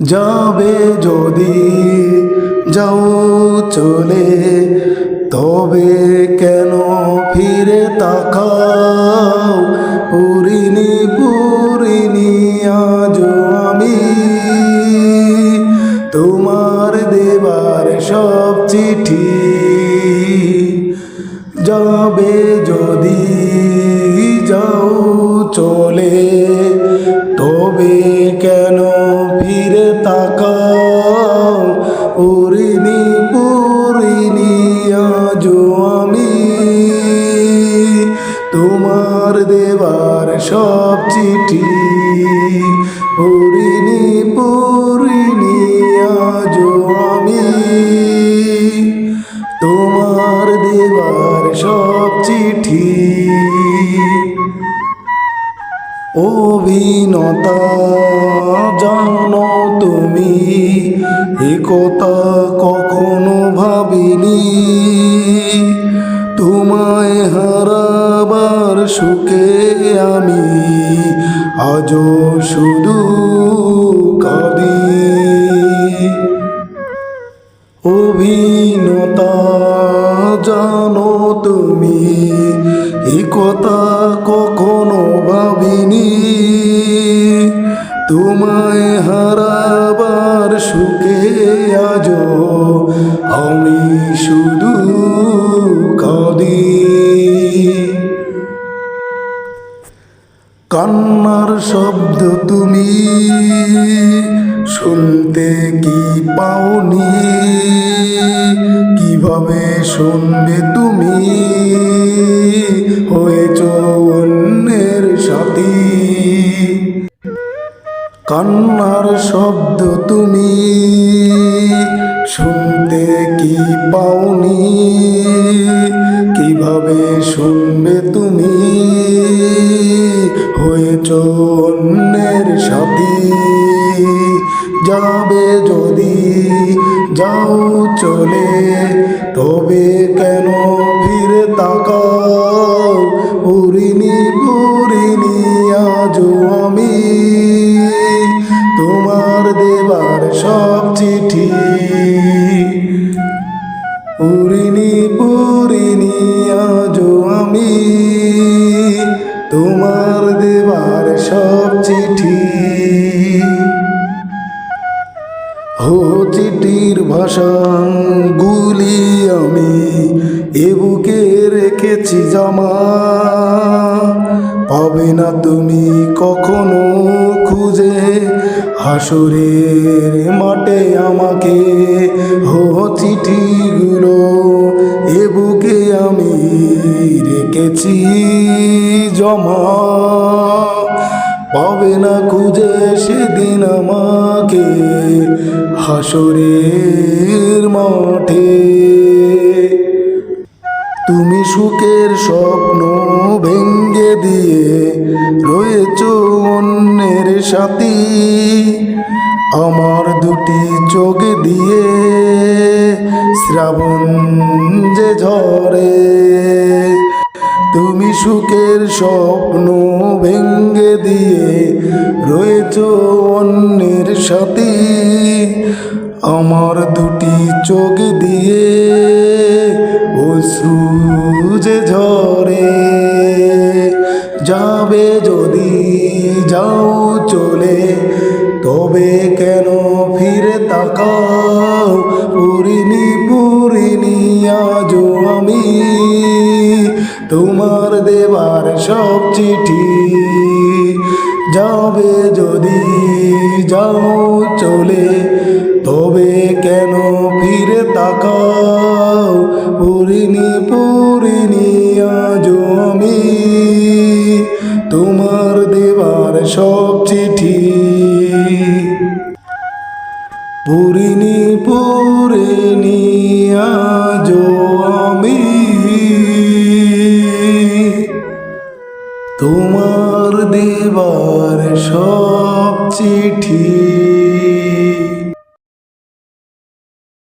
যাবে যদি যাও চলে, তবে কেন ফিরে তাকাও? পুরিনি পুরিনি আজ আমি তোমার দেবার সব চিঠি। যাবে যদি যাও চলে, তবে কেন উরিনি পুরিনি আজ আমি। তোমার দেবার সব চিঠি পুরিনি পুরিনি আজ আমি। তোমার দেবার সব চিঠি অভিনতা জানো তুমি। একথা কখনো ভাবিনি। তোমায় হারাবার সুখে আমি আজও শুধু কাঁদি। অভিনতা জানো তুমি এ কান্নার শব্দ তুমি শুনতে কি পাওনি? কীভাবে শুনবে তুমি? হয়েছ অন্যের সাথী। কান্নার শব্দ তুমি শুনতে কি পাওনি? কীভাবে শুনবে তুমি অন্যের সাথী যাবে যদি যাও চলে তবে কেন ফিরে তাকাও? পুরিনি সব চিঠি। হো চিঠির ভাষা গুলি আমি এ বুকে রেখেছি জমা। পাবে না তুমি কখনো খুঁজে হাসুরের মাঠে আমাকে। হো চিঠিগুলো এ বুকে আমি রেখেছি জমা। পাবে না খুঁজে সেদিন আমাকে হাসরের মাঠে। তুমি সুখের স্বপ্ন ভেঙ্গে দিয়ে রয়েছ অন্যের সাথী। আমার দুটি চোখ দিয়ে শ্রাবণ যে ঝরে। সুখের স্বপ্ন ভেঙ্গে দিয়ে রয়েছ অন্যের সাথে। আমার দুটি চোখ দিয়ে অশ্রু যে ঝরে। যাবে যদি যাও চলে, তবে কেন ফিরে তাকাও? পুরিনি পুরিনি আজ আমি তোমার দেবার সব চিঠি যাবে যদি যাও চলে, তবে কেন ফিরে তাকাও? পুরিনি পুরিনি আজ আমি তোমার দেবার সব চিঠি। পুরিনি পুরিনি আজ আমি তোমার দেবার সব চিঠি।